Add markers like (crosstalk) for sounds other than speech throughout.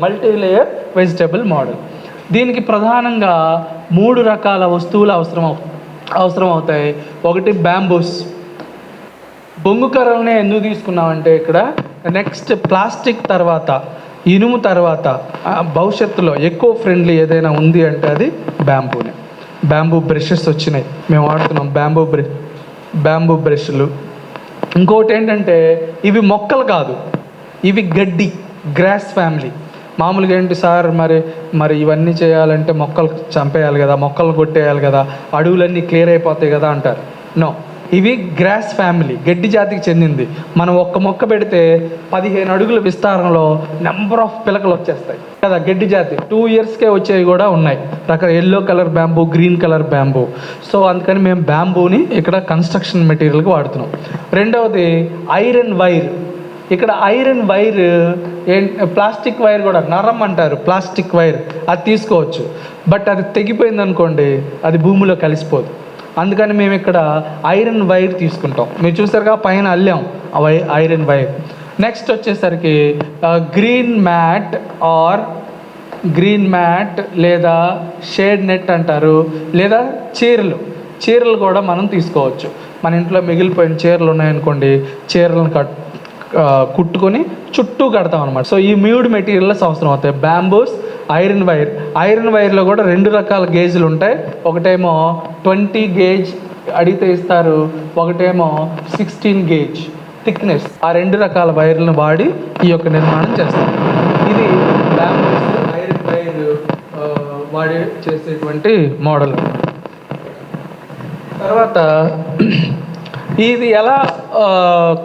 Multi layer vegetable model దీనికి ప్రధానంగా మూడు రకాల వస్తువులు అవసరం అవసరం అవుతాయి. ఒకటి బ్యాంబూస్ బొంగు కర్రలనే ఎందుకు తీసుకున్నామంటే ఇక్కడ నెక్స్ట్ ప్లాస్టిక్ తర్వాత ఇనుము తర్వాత భవిష్యత్తులో ఎక్కువ ఫ్రెండ్లీ ఏదైనా ఉంది అంటే అది బ్యాంబూనే బ్యాంబూ బ్రషెస్ వచ్చినాయి. మేము వాడుతున్నాం బ్యాంబూ బ్ర బ్యాంబూ బ్రష్లు ఇంకోటి ఏంటంటే ఇవి మొక్కలు కాదు. ఇవి గడ్డి గ్రాస్ ఫ్యామిలీ మామూలుగా ఏంటి సార్ మరి మరి ఇవన్నీ చేయాలంటే మొక్కలు చంపేయాలి కదా మొక్కలు కొట్టేయాలి కదా అడవులన్నీ క్లియర్ అయిపోతాయి కదా అంటారు. నో ఇవి గ్రాస్ ఫ్యామిలీ గడ్డి జాతికి చెందింది. మనం ఒక్క మొక్క పెడితే పదిహేను అడుగుల విస్తారంలో నెంబర్ ఆఫ్ పిలకలు వచ్చేస్తాయి. కదా గడ్డి జాతి. టూ ఇయర్స్కే వచ్చేవి కూడా ఉన్నాయి. రకాల yellow colour bamboo green colour bamboo. So అందుకని మేము బ్యాంబూని ఇక్కడ కన్స్ట్రక్షన్ మెటీరియల్కి వాడుతున్నాం. రెండవది ఐరన్ వైర్. ఇక్కడ ఐరన్ వైర్ ప్లాస్టిక్ వైర్ కూడా నరం అంటారు ప్లాస్టిక్ వైర్. అది తీసుకోవచ్చు. బట్ అది తెగిపోయింది అనుకోండి అది భూమిలో కలిసిపోదు. అందుకని మేము ఇక్కడ ఐరన్ వైర్ తీసుకుంటాం. మీరు చూసారుగా పైన అల్లాం ఆ వై ఐరన్ వైర్ నెక్స్ట్ వచ్చేసరికి green mat or green mat లేదా షేడ్ నెట్ అంటారు లేదా చీరలు. చీరలు కూడా మనం తీసుకోవచ్చు. మన ఇంట్లో మిగిలిపోయిన చీరలు ఉన్నాయనుకోండి చీరలను కట్ కుట్టుకొని చుట్టూ కడతాం అనమాట సో ఈ మ్యూడ్ మెటీరియల్స్ అవసరం అవుతాయి బ్యాంబూస్ ఐరన్ వైర్. ఐరన్ వైర్లో కూడా రెండు రకాల గేజ్లు ఉంటాయి. ఒకటేమో ట్వంటీ గేజ్ అడిగితే ఇస్తారు. ఒకటేమో సిక్స్టీన్ గేజ్. థిక్నెస్ ఆ రెండు రకాల వైర్లను వాడి ఈ యొక్క నిర్మాణం చేస్తారు. ఇది బ్యాంబూస్ ఐరన్ వైర్ వాడి చేసేటువంటి మోడల్. తర్వాత (clears throat) ఇది ఎలా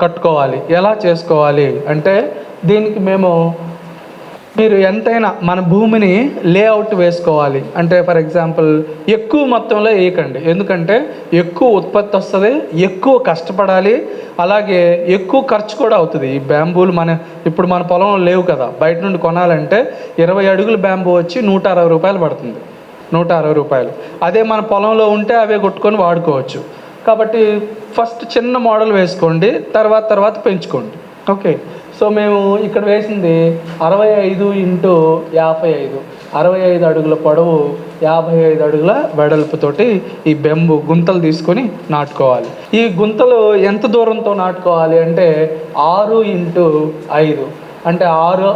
కట్టుకోవాలి? ఎలా చేసుకోవాలి? అంటే దీనికి మేము మీరు ఎంతైనా మన భూమిని లేఅవుట్ వేసుకోవాలి. అంటే ఫర్ ఎగ్జాంపుల్ ఎక్కువ మొత్తంలో వేయకండి. ఎందుకంటే ఎక్కువ ఉత్పత్తి వస్తుంది ఎక్కువ కష్టపడాలి అలాగే ఎక్కువ ఖర్చు కూడా అవుతుంది. ఈ బ్యాంబూలు మన ఇప్పుడు మన పొలంలో లేవు కదా. బయట నుండి కొనాలంటే ఇరవై అడుగుల బ్యాంబూ వచ్చి నూట అరవై రూపాయలు పడుతుంది. నూట అరవై రూపాయలు. అదే మన పొలంలో ఉంటే అవే కొట్టుకొని వాడుకోవచ్చు. కాబట్టి ఫస్ట్ చిన్న మోడల్ వేసుకోండి తర్వాత తర్వాత పెంచుకోండి. ఓకే సో మేము ఇక్కడ వేసింది అరవై ఐదు ఇంటూ యాభై ఐదు. అరవై ఐదు అడుగుల పొడవు యాభై ఐదు అడుగుల వెడల్పుతోటి ఈ బెంబు గుంతలు తీసుకొని నాటుకోవాలి. ఈ గుంతలు ఎంత దూరంతో నాటుకోవాలి అంటే ఆరు ఇంటూ ఐదు. అంటే ఆరు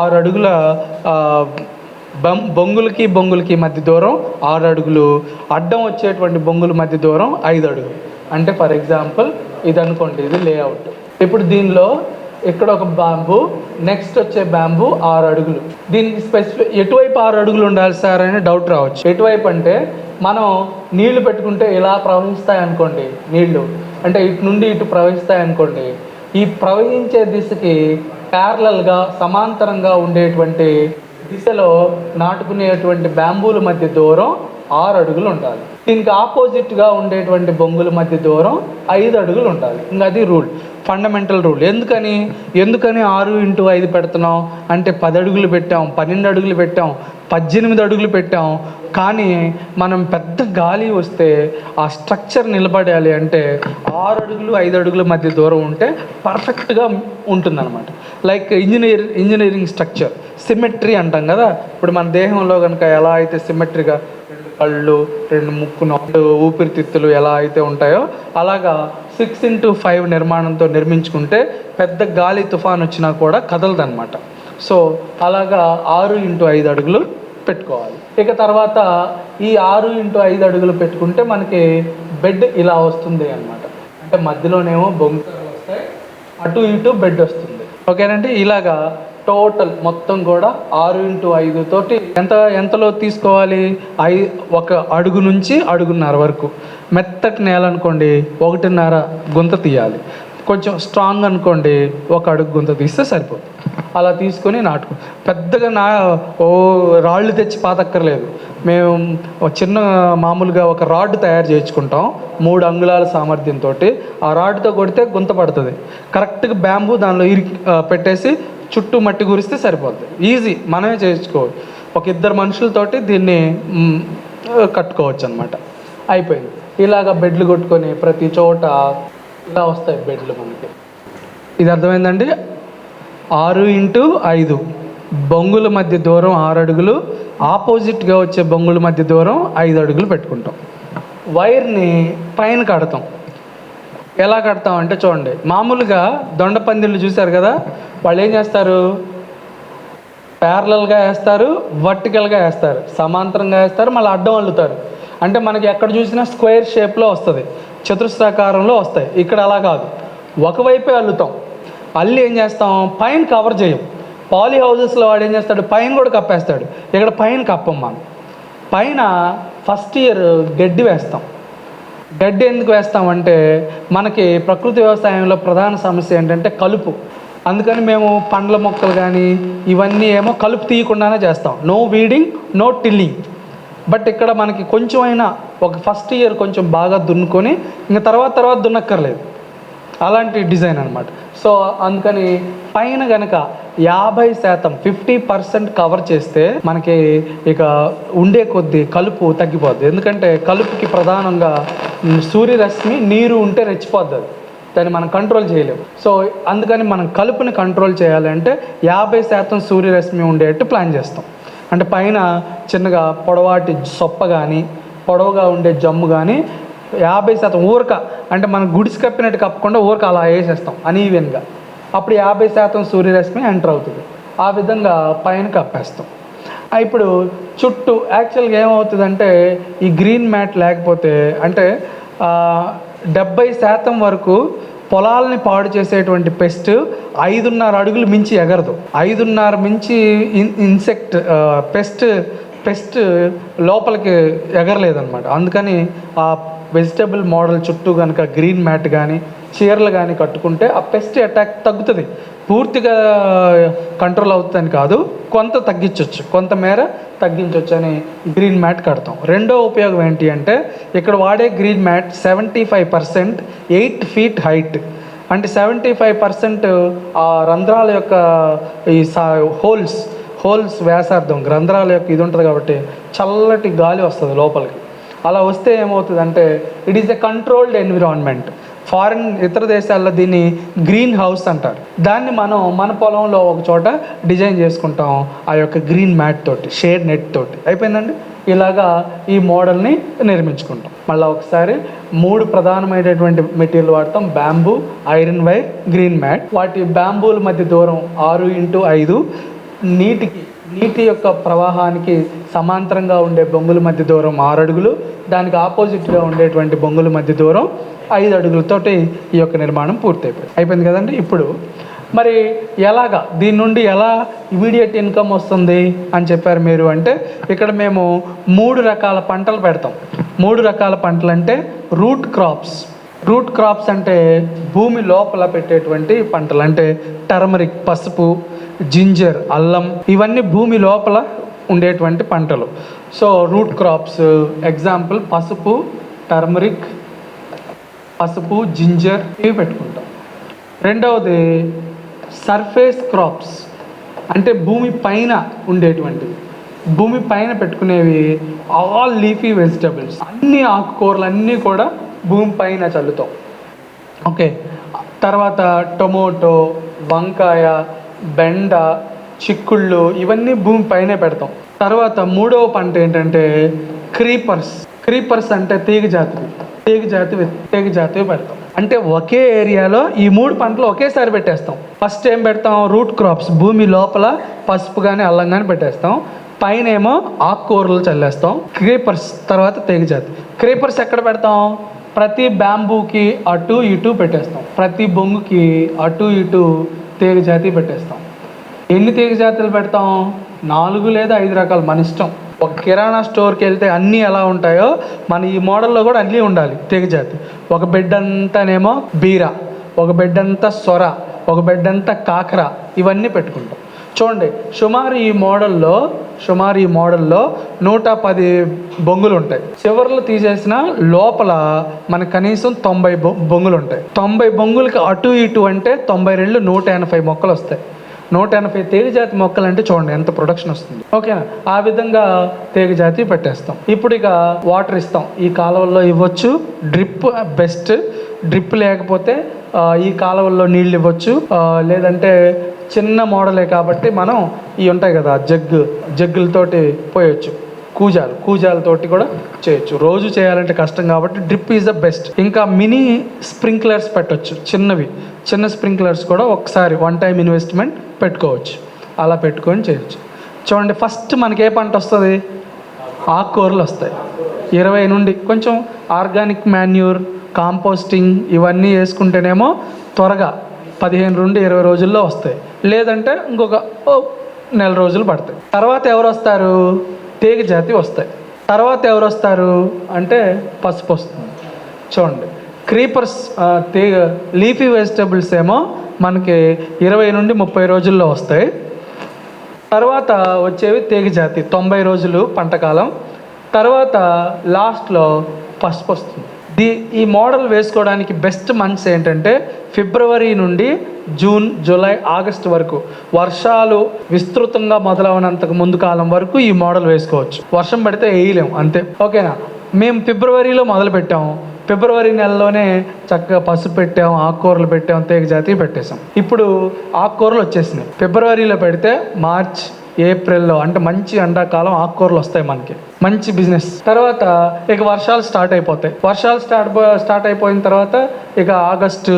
ఆరు అడుగుల బం బొంగులకి బొంగులకి మధ్య దూరం ఆరు అడుగులు. అడ్డం వచ్చేటువంటి బొంగుల మధ్య దూరం ఐదు అడుగులు. అంటే ఫర్ ఎగ్జాంపుల్ ఇది అనుకోండి ఇది లేఅవుట్. ఇప్పుడు దీనిలో ఇక్కడ ఒక బ్యాంబు నెక్స్ట్ వచ్చే బ్యాంబు ఆరు అడుగులు. దీనికి స్పెసిఫిక్ ఎటువైపు ఆరు అడుగులు ఉండాలి సార్ అని డౌట్ రావచ్చు. ఎటువైపు అంటే మనం నీళ్ళు పెట్టుకుంటే ఇలా ప్రవహిస్తాయి అనుకోండి నీళ్ళు. అంటే ఇటు నుండి ఇటు ప్రవహిస్తాయి అనుకోండి ఈ ప్రవహించే దిశకి ప్యారలల్గా సమాంతరంగా ఉండేటువంటి దిశలో నాటుకునేటువంటి బ్యాంబూల మధ్య దూరం ఆరు అడుగులు ఉండాలి. దీనికి ఆపోజిట్గా ఉండేటువంటి బొంగుల మధ్య దూరం ఐదు అడుగులు ఉండాలి. ఇంకా అది రూల్ ఫండమెంటల్ రూల్ ఎందుకని? ఎందుకని ఆరు ఇంటూ ఐదు పెడుతున్నాం? అంటే పది అడుగులు పెట్టాం పన్నెండు అడుగులు పెట్టాం పద్దెనిమిది అడుగులు పెట్టాం. కానీ మనం పెద్ద గాలి వస్తే ఆ స్ట్రక్చర్ నిలబడాలి అంటే ఆరు అడుగులు ఐదు అడుగుల మధ్య దూరం ఉంటే పర్ఫెక్ట్గా ఉంటుందన్నమాట. Like engineer engineering structure symmetry అంటాం కదా? ఇప్పుడు మన దేహంలో కనుక ఎలా అయితే సిమెట్రీగా కళ్ళు రెండు ముక్కు నాలుగు ఊపిరితిత్తులు ఎలా అయితే ఉంటాయో అలాగా సిక్స్ ఇంటూ ఫైవ్ నిర్మాణంతో నిర్మించుకుంటే పెద్ద గాలి తుఫాన్ వచ్చినా కూడా కదలదన్నమాట. సో అలాగా ఆరు ఇంటూ ఐదు అడుగులు పెట్టుకోవాలి. ఇక తర్వాత ఈ ఆరు ఇంటూ ఐదు అడుగులు పెట్టుకుంటే మనకి బెడ్ ఇలా వస్తుంది అన్నమాట. అంటే మధ్యలోనేమో బొంగు వస్తాయి అటు ఇటు బెడ్ వస్తుంది. ఓకేనండి? ఇలాగా టోటల్ మొత్తం కూడా ఆరు ఇంటూ ఐదు తోటి ఎంత ఎంతలో తీసుకోవాలి? ఐ ఒక అడుగు నుంచి అడుగున్నర వరకు. మెత్తటి నేల అనుకోండి ఒకటిన్నర గుంత తీయాలి. కొంచెం స్ట్రాంగ్ అనుకోండి ఒక అడుగు గుంత తీస్తే సరిపోతుంది. అలా తీసుకొని నాటుకో. పెద్దగా నా ఓ రాళ్ళు తెచ్చి పాతక్కర్లేదు. మేము చిన్న మామూలుగా ఒక రాడ్ తయారు చేయించుకుంటాం మూడు అంగుళాల సామర్థ్యంతో ఆ రాడ్తో కొడితే గుంత పడుతుంది. కరెక్ట్గా బ్యాంబూ దానిలో ఇరి పెట్టేసి చుట్టూ మట్టి గురిస్తే సరిపోతుంది ఈజీ మనమే చేయించుకోవచ్చు ఒక ఇద్దరు మనుషులతోటి దీన్ని కట్టుకోవచ్చు అనమాట అయిపోయింది. ఇలాగ బెడ్లు కొట్టుకొని ప్రతి చోట ఇలా వస్తాయి బెడ్లు మనకి. ఇది అర్థమైందండి? ఆరు ఇంటూ ఐదు. బొంగుల మధ్య దూరం ఆరు అడుగులు. ఆపోజిట్గా వచ్చే బొంగుల మధ్య దూరం ఐదు అడుగులు పెట్టుకుంటాం. వైర్ని పైన కడతాం. ఎలా కడతాం అంటే చూడండి మామూలుగా దొండ పందిళ్ళు చూశారు కదా వాళ్ళు ఏం చేస్తారు? ప్యారలల్గా వేస్తారు వర్టికల్గా వేస్తారు సమాంతరంగా వేస్తారు మళ్ళీ అడ్డం అల్లుతారు. అంటే మనకి ఎక్కడ చూసినా స్క్వేర్ షేప్లో వస్తుంది చతురస్రాకారంలో వస్తాయి. ఇక్కడ అలా కాదు. ఒకవైపే అల్లుతాం. అల్లి ఏం చేస్తాం? పైన కవర్ చేయం. పాలీ హౌసెస్లో వాడు ఏం చేస్తాడు? పైన కూడా కప్పేస్తాడు. ఇక్కడ పైన కప్పం మనం. పైన ఫస్ట్ ఇయర్ గడ్డి వేస్తాం. గడ్డి ఎందుకు వేస్తామంటే మనకి ప్రకృతి వ్యవసాయంలో ప్రధాన సమస్య ఏంటంటే కలుపు. అందుకని మేము పండ్ల మొక్కలు కానీ ఇవన్నీ ఏమో కలుపు తీయకుండానే చేస్తాం. No weeding no tilling but ఇక్కడ మనకి కొంచెం అయినా ఒక ఫస్ట్ ఇయర్ కొంచెం బాగా దున్నుకొని ఇంకా తర్వాత తర్వాత దున్నక్కర్లేదు. అలాంటి డిజైన్ అనమాట సో అందుకని పైన గనక యాభై శాతం ఫిఫ్టీ పర్సెంట్ కవర్ చేస్తే మనకి ఇక ఉండే కొద్దీ కలుపు తగ్గిపోద్ది. ఎందుకంటే కలుపుకి ప్రధానంగా సూర్యరశ్మి నీరు ఉంటే రెచ్చిపోద్ది దాన్ని మనం కంట్రోల్ చేయలేము. సో అందుకని మనం కలుపుని కంట్రోల్ చేయాలంటే యాభై శాతం సూర్యరశ్మి ఉండేట్టు ప్లాన్ చేస్తాం. అంటే పైన చిన్నగా పొడవాటి సొప్ప కానీ పొడవుగా ఉండే జమ్ము కానీ యాభై శాతం ఊరక అంటే మనం గుడిసి కప్పినట్టు కప్పకుండా ఊరక అలా వేసేస్తాం అనీవెన్గా అప్పుడు యాభై శాతం సూర్యరశ్మి ఎంటర్ అవుతుంది. ఆ విధంగా పైన కప్పేస్తాం. ఇప్పుడు చుట్టూ యాక్చువల్గా ఏమవుతుందంటే ఈ గ్రీన్ మ్యాట్ లేకపోతే అంటే డెబ్భై డెబ్బై శాతం వరకు పొలాలని పాడు చేసేటువంటి పెస్ట్ ఐదున్నర అడుగులు మించి ఎగరదు. ఐదున్నర మించి ఇన్ ఇన్సెక్ట్ పెస్ట్ పెస్ట్ లోపలికి ఎగరలేదన్నమాట. అందుకని ఆ వెజిటబుల్ మోడల్ చుట్టూ కనుక గ్రీన్ మ్యాట్ కానీ చీరలు కానీ కట్టుకుంటే ఆ పెస్ట్ అటాక్ తగ్గుతుంది. పూర్తిగా కంట్రోల్ అవుతుందని కాదు కొంత తగ్గించవచ్చు కొంత మేర తగ్గించవచ్చు అని గ్రీన్ మ్యాట్ కడతాం. రెండో ఉపయోగం ఏంటి అంటే ఇక్కడ వాడే green mat seventy five percent eight feet height అంటే సెవెంటీ ఫైవ్ పర్సెంట్ ఆ రంధ్రాల యొక్క ఈ సా హోల్స్ హోల్స్ వ్యాసార్థం. రంధ్రాల యొక్క ఇది ఉంటుంది కాబట్టి చల్లటి గాలి వస్తుంది లోపలికి. అలా వస్తే ఏమవుతుందంటే it is a controlled environment foreign ఇతర దేశాల్లో దీన్ని గ్రీన్ హౌస్ అంటారు. దాన్ని మనం మన పొలంలో ఒక చోట డిజైన్ చేసుకుంటాం ఆ యొక్క గ్రీన్ మ్యాట్ తోటి షేడ్ నెట్ తోటి. అయిపోయిందండి? ఇలాగా ఈ మోడల్ని నిర్మించుకుంటాం. మళ్ళీ ఒకసారి మూడు ప్రధానమైనటువంటి మెటీరియల్ వాడతాం bamboo iron wire green mat వాటి బ్యాంబూల మధ్య దూరం ఆరు ఇంటూ ఐదు నీటికి నీటి యొక్క ప్రవాహానికి సమాంతరంగా ఉండే బొంగుల మధ్య దూరం ఆరు అడుగులు దానికి ఆపోజిట్గా ఉండేటువంటి బొంగుల మధ్య దూరం ఐదు అడుగులతోటి ఈ యొక్క నిర్మాణం పూర్తయిపోయింది. అయిపోయింది కదండి? ఇప్పుడు మరి ఎలాగా? దీని నుండి ఎలా ఇమీడియట్ ఇన్కమ్ వస్తుంది అని చెప్పారు మీరు అంటే ఇక్కడ మేము మూడు రకాల పంటలు పెడతాం. మూడు రకాల పంటలు అంటే రూట్ క్రాప్స్. రూట్ క్రాప్స్ అంటే భూమి లోపల పెట్టేటువంటి పంటలు అంటే టర్మరిక్ పసుపు జింజర్ అల్లం ఇవన్నీ భూమి లోపల ఉండేటువంటి పంటలు. సో రూట్ క్రాప్స్ ఎగ్జాంపుల్ పసుపు టర్మరిక్ పసుపు జింజర్ ఇవి పెట్టుకుంటాం. రెండవది సర్ఫేస్ క్రాప్స్ అంటే భూమి పైన ఉండేటువంటివి. భూమి పైన పెట్టుకునేవి ఆల్ లీఫీ వెజిటబుల్స్. అన్ని ఆకుకూరలు అన్నీ కూడా భూమి పైన చల్లుతాం. ఓకే. తర్వాత టొమాటో వంకాయ బెండ చిక్కుళ్ళు ఇవన్నీ భూమి పైనే పెడతాం. తర్వాత మూడవ పంట ఏంటంటే క్రీపర్స్. క్రీపర్స్ అంటే తీగ జాతివి తీగ జాతివి తీగ జాతివి పెడతాం. అంటే ఒకే ఏరియాలో ఈ మూడు పంటలు ఒకేసారి పెట్టేస్తాం. ఫస్ట్ ఏం పెడతాం? Root crops. భూమి లోపల పసుపు కానీ అల్లం కానీ పెట్టేస్తాం. పైన ఏమో ఆకుకూరలు చల్లేస్తాం. క్రీపర్స్ తర్వాత తీగ జాతి. క్రీపర్స్ ఎక్కడ పెడతాం? ప్రతి బ్యాంబూకి అటు ఇటు పెట్టేస్తాం. ప్రతి బొంగుకి అటు ఇటు తీగ జాతి పెట్టేస్తాం. ఎన్ని తీగ జాతులు పెడతాం? నాలుగు లేదా ఐదు రకాలు మన ఇష్టం. ఒక కిరాణా స్టోర్కి వెళ్తే అన్నీ ఎలా ఉంటాయో మన ఈ మోడల్లో కూడా అన్నీ ఉండాలి తీగ జాతి. ఒక బెడ్ అంతానేమో బీర ఒక బెడ్ అంతా సొర ఒక బెడ్ అంతా కాకర ఇవన్నీ పెట్టుకుంటాం. చూడండి సుమారు ఈ మోడల్లో సుమారు ఈ మోడల్లో నూట పది బొంగులు ఉంటాయి. చివరిలో తీసేసిన లోపల మనకు కనీసం తొంభై బొ- బొంగులు ఉంటాయి. తొంభై బొంగులకి అటు ఇటు అంటే తొంభై రెండు నూట ఎనభై మొక్కలు వస్తాయి. నూట ఎనభై తీగ జాతి మొక్కలు అంటే చూడండి ఎంత ప్రొడక్షన్ వస్తుంది. ఓకేనా? ఆ విధంగా తీగ జాతి పెట్టేస్తాం. ఇప్పుడు ఇక వాటర్ ఇస్తాం. ఈ కాలువల్లో ఇవ్వచ్చు డ్రిప్ బెస్ట్ డ్రిప్ లేకపోతే uh, ఈ కాలువల్లో నీళ్ళు ఇవ్వచ్చు. Uh, లేదంటే చిన్న మోడలే కాబట్టి మనం ఇవి ఉంటాయి కదా జగ్గు జగ్గులతోటి పోయొచ్చు. కూజాలు కూజాలతోటి కూడా చేయొచ్చు. రోజు చేయాలంటే కష్టం కాబట్టి డ్రిప్ ఈజ్ ద బెస్ట్ ఇంకా మినీ స్ప్రింక్లర్స్ పెట్టొచ్చు చిన్నవి. చిన్న స్ప్రింక్లర్స్ కూడా ఒకసారి వన్ టైం ఇన్వెస్ట్మెంట్ పెట్టుకోవచ్చు. అలా పెట్టుకొని చేయొచ్చు. చూడండి ఫస్ట్ మనకి ఏ పంట వస్తుంది? ఆకుకూరలు వస్తాయి. ఇరవై నుండి కొంచెం ఆర్గానిక్ మాన్యూర్ కాంపోస్టింగ్ ఇవన్నీ వేసుకుంటేనేమో త్వరగా పదిహేను నుండి ఇరవై రోజుల్లో వస్తాయి. లేదంటే ఇంకొక ఓ నెల రోజులు పడతాయి. తర్వాత ఎవరు వస్తారు? తీగ జాతి వస్తాయి. తర్వాత ఎవరు వస్తారు? అంటే పసుపు వస్తుంది. చూడండి. క్రీపర్స్ తీగ లీఫీ వెజిటబుల్స్ ఏమో మనకి ఇరవై నుండి ముప్పై రోజుల్లో వస్తాయి. తర్వాత వచ్చేవి తీగ జాతి తొంభై రోజులు పంటకాలం తర్వాత లాస్ట్లో పసుపు వస్తుంది. దీ ఈ మోడల్ వేసుకోవడానికి బెస్ట్ మంత్స్ ఏంటంటే ఫిబ్రవరి నుండి జూన్ జూలై ఆగస్ట్ వరకు. వర్షాలు విస్తృతంగా మొదలవనంతకు ముందు కాలం వరకు ఈ మోడల్ వేసుకోవచ్చు. వర్షం పడితే వేయలేము అంతే. ఓకేనా? మేము ఫిబ్రవరిలో మొదలు పెట్టాము. ఫిబ్రవరి నెలలోనే చక్కగా పసుపు పెట్టాం ఆకుకూరలు పెట్టాం తీగ జాతి పెట్టేశాం. ఇప్పుడు ఆకుకూరలు వచ్చేసినాయి. ఫిబ్రవరిలో పెడితే మార్చ్ ఏప్రిల్లో అంటే మంచి ఎండాకాలం ఆకుకూరలు వస్తాయి మనకి. మంచి బిజినెస్. తర్వాత ఇక వర్షాలు స్టార్ట్ అయిపోతాయి. వర్షాలు స్టార్ట్ స్టార్ట్ అయిపోయిన తర్వాత ఇక ఆగస్టు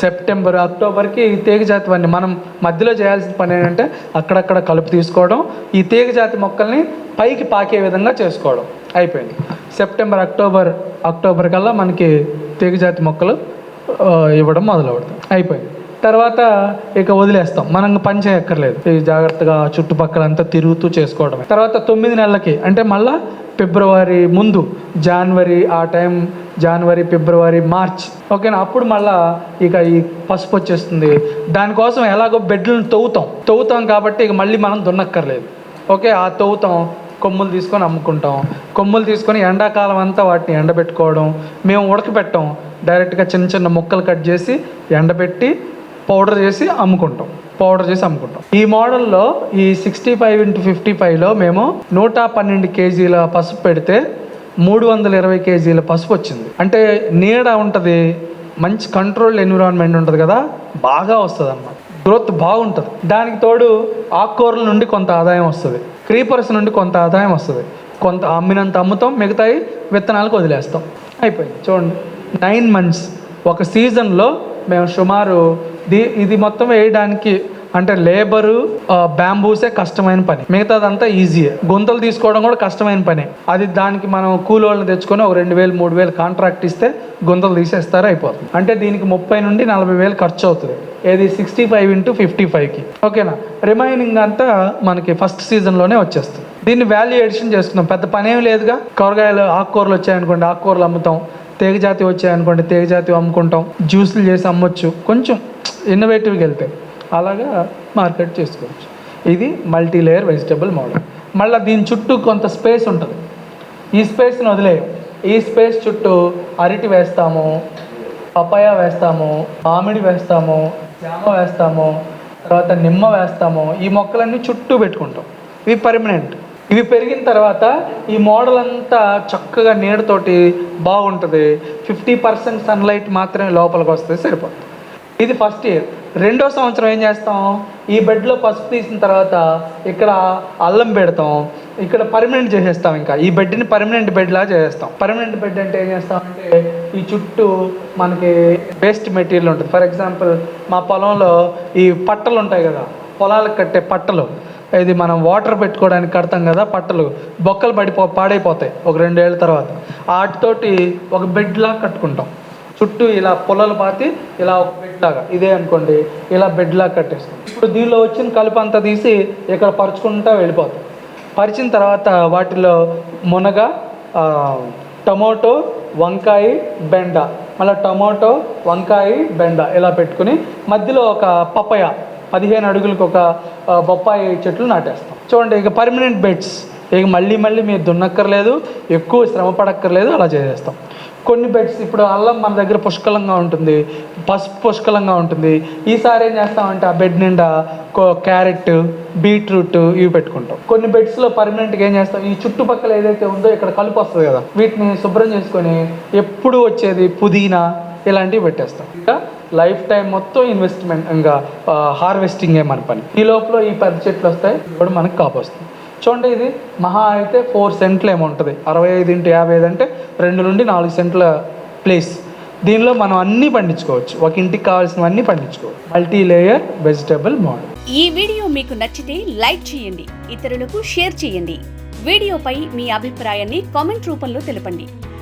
సెప్టెంబర్ అక్టోబర్కి ఈ తీగ జాతి మనం మధ్యలో చేయాల్సిన పని ఏంటంటే అక్కడక్కడ కలుపు తీసుకోవడం ఈ తీగ జాతి మొక్కల్ని పైకి పాకే విధంగా చేసుకోవడం. అయిపోయింది. సెప్టెంబర్ అక్టోబర్ అక్టోబర్ కల్లా మనకి తీగ జాతి మొక్కలు ఇవ్వడం మొదలవుతుంది అయిపోయింది. తర్వాత ఇక వదిలేస్తాం. మనం పని చేయక్కర్లేదు. జాగ్రత్తగా చుట్టుపక్కలంతా తిరుగుతూ చేసుకోవడమే. తర్వాత తొమ్మిది నెలలకి అంటే మళ్ళా ఫిబ్రవరి ముందు జనవరి ఆ టైం జనవరి ఫిబ్రవరి మార్చ్. ఓకేనా? అప్పుడు మళ్ళా ఇక ఈ పసుపు వచ్చేస్తుంది. దానికోసం ఎలాగో బెడ్లను తవ్వుతాం. తవ్వుతాం కాబట్టి ఇక మళ్ళీ మనం దున్నక్కర్లేదు. ఓకే? ఆ తవ్వుతాం. కొమ్ములు తీసుకొని అమ్ముకుంటాం. కొమ్ములు తీసుకొని ఎండాకాలం అంతా వాటిని ఎండబెట్టుకోవడం. మేము ఉడకబెట్టాం డైరెక్ట్గా చిన్న చిన్న ముక్కలు కట్ చేసి ఎండబెట్టి పౌడర్ చేసి అమ్ముకుంటాం. పౌడర్ చేసి అమ్ముకుంటాం. ఈ మోడల్లో ఈ సిక్స్టీ ఫైవ్ ఇంటూ ఫిఫ్టీ ఫైవ్లో మేము నూట పన్నెండు కేజీల పసుపు పెడితే మూడు వందల ఇరవై కేజీల పసుపు వచ్చింది. అంటే నీడ ఉంటుంది మంచి కంట్రోల్డ్ ఎన్విరాన్మెంట్ ఉంటుంది కదా బాగా వస్తుంది అన్నమాట గ్రోత్ బాగుంటుంది. దానికి తోడు ఆకుకూరల నుండి కొంత ఆదాయం వస్తుంది. క్రీపర్స్ నుండి కొంత ఆదాయం వస్తుంది. కొంత అమ్మినంత అమ్ముతాం మిగతాయి విత్తనాలకు వదిలేస్తాం. అయిపోయింది. చూడండి. Nine months. ఒక సీజన్లో మేము సుమారు ఇది మొత్తం వేయడానికి అంటే లేబరు బ్యాంబూసే కష్టమైన పని. మిగతాదంతా ఈజీయే గుంతలు తీసుకోవడం కూడా కష్టమైన పని. అది దానికి మనం కూలోళ్ళని తెచ్చుకొని ఒక రెండు వేలు మూడు వేలు కాంట్రాక్ట్ ఇస్తే గుంతలు తీసేస్తారు అయిపోతుంది. అంటే దీనికి ముప్పై నుండి నలభై వేలు ఖర్చు అవుతుంది. ఏది సిక్స్టీ ఫైవ్ ఇంటూ ఫిఫ్టీ ఫైవ్కి ఓకేనా? రిమైనింగ్ అంతా మనకి ఫస్ట్ సీజన్లోనే వచ్చేస్తుంది. దీన్ని వాల్యూ ఎడిషన్ చేసుకుందాం. పెద్ద పని ఏం లేదుగా. కూరగాయలు ఆకుకూరలు వచ్చాయనుకోండి ఆకుకూరలు అమ్ముతాం. తీగ జాతి వచ్చాయనుకోండి తీగ జాతి అమ్ముకుంటాం జ్యూసులు చేసి అమ్మొచ్చు. కొంచెం ఇన్నోవేటివ్గా వెళ్తాయి అలాగా మార్కెట్ చేసుకోవచ్చు. ఇది మల్టీ లేయర్ వెజిటబుల్ మోడల్ మళ్ళీ దీని చుట్టూ కొంత స్పేస్ ఉంటుంది. ఈ స్పేస్ని వదిలేయం. ఈ స్పేస్ చుట్టూ అరటి వేస్తాము పపాయ వేస్తాము మామిడి వేస్తాము జామ వేస్తాము తర్వాత నిమ్మ వేస్తాము ఈ మొక్కలన్నీ చుట్టూ పెట్టుకుంటాం. ఇవి పర్మనెంట్ ఇవి పెరిగిన తర్వాత ఈ మోడల్ అంతా చక్కగా నీడతోటి బాగుంటుంది. ఫిఫ్టీ పర్సెంట్ సన్లైట్ మాత్రమే లోపలికి వస్తుంది సరిపోతుంది ఇది ఫస్ట్ ఇయర్. రెండో సంవత్సరం ఏం చేస్తాం? ఈ బెడ్లో పసుపు తీసిన తర్వాత ఇక్కడ అల్లం పెడతాం. ఇక్కడ పర్మనెంట్ చేసేస్తాం ఇంకా. ఈ బెడ్ని పర్మనెంట్ బెడ్లా చేసేస్తాం. పర్మనెంట్ బెడ్ అంటే ఏం చేస్తామంటే ఈ చుట్టూ మనకి వేస్ట్ మెటీరియల్ ఉంటుంది. ఫర్ ఎగ్జాంపుల్ మా పొలంలో ఈ పట్టలు ఉంటాయి కదా పొలాలకు కట్టే పట్టలు. ఇది మనం వాటర్ పెట్టుకోవడానికి కడతాం కదా పట్టలు బొక్కలు పడిపో పాడైపోతాయి ఒక రెండేళ్ళ తర్వాత. వాటితోటి ఒక బెడ్లా కట్టుకుంటాం. చుట్టూ ఇలా పొలాలు పాతి ఇలా ఒక బెడ్ లాగా. ఇదే అనుకోండి ఇలా బెడ్ లాగా కట్టేస్తాం. ఇప్పుడు దీనిలో వచ్చిన కలుపు అంతా తీసి ఇక్కడ పరుచుకుంటా వెళ్ళిపోతాం. పరిచిన తర్వాత వాటిలో మునగ టమోటో వంకాయ బెండ. మళ్ళీ టమోటో వంకాయ బెండ ఇలా పెట్టుకుని మధ్యలో ఒక పప్పయ పదిహేను అడుగులకు ఒక బొప్పాయి చెట్లు నాటేస్తాం. చూడండి ఇక పర్మనెంట్ బెడ్స్ ఇక మళ్ళీ మళ్ళీ మీరు దున్నక్కర్లేదు ఎక్కువ శ్రమ పడక్కర్లేదు అలా చేసేస్తాం. కొన్ని బెడ్స్ ఇప్పుడు అల్లం మన దగ్గర పుష్కలంగా ఉంటుంది పసుపు పుష్కలంగా ఉంటుంది. ఈసారి ఏం చేస్తామంటే ఆ బెడ్ నిండా కో- క్యారెట్ బీట్రూట్ ఇవి పెట్టుకుంటాం. కొన్ని బెడ్స్లో పర్మనెంట్గా ఏం చేస్తాం ఈ చుట్టుపక్కల ఏదైతే ఉందో ఇక్కడ కలుపు వస్తుంది కదా వీటిని శుభ్రం చేసుకొని ఎప్పుడు వచ్చేది పుదీనా ఇలాంటివి పెట్టేస్తాం. ఇంకా లైఫ్ టైం మొత్తం ఇన్వెస్ట్మెంట్ ఇంకా హార్వెస్టింగే మన పని. ఈ లోపల ఈ పెద్ద చెట్లు వస్తాయి ఇప్పుడు మనకు కాపు వస్తుంది చూడండి ఇది మహా అయితే ఫోర్ సెంట్లు ఏమో ఉంటుంది. అరవై ఐదు ఇంటూ యాభై ఐదు అంటే రెండు నుండి నాలుగు సెంట్ల ప్లేస్ దీనిలో మనం అన్నీ పండించుకోవచ్చు. ఒక ఇంటికి కావాల్సినవన్నీ పండించుకోవచ్చు. మల్టీ లేయర్ వెజిటబుల్ మోడల్ ఈ వీడియో మీకు నచ్చితే లైక్ చేయండి ఇతరులకు షేర్ చేయండి. వీడియోపై మీ అభిప్రాయాన్ని కామెంట్ రూపంలో తెలపండి.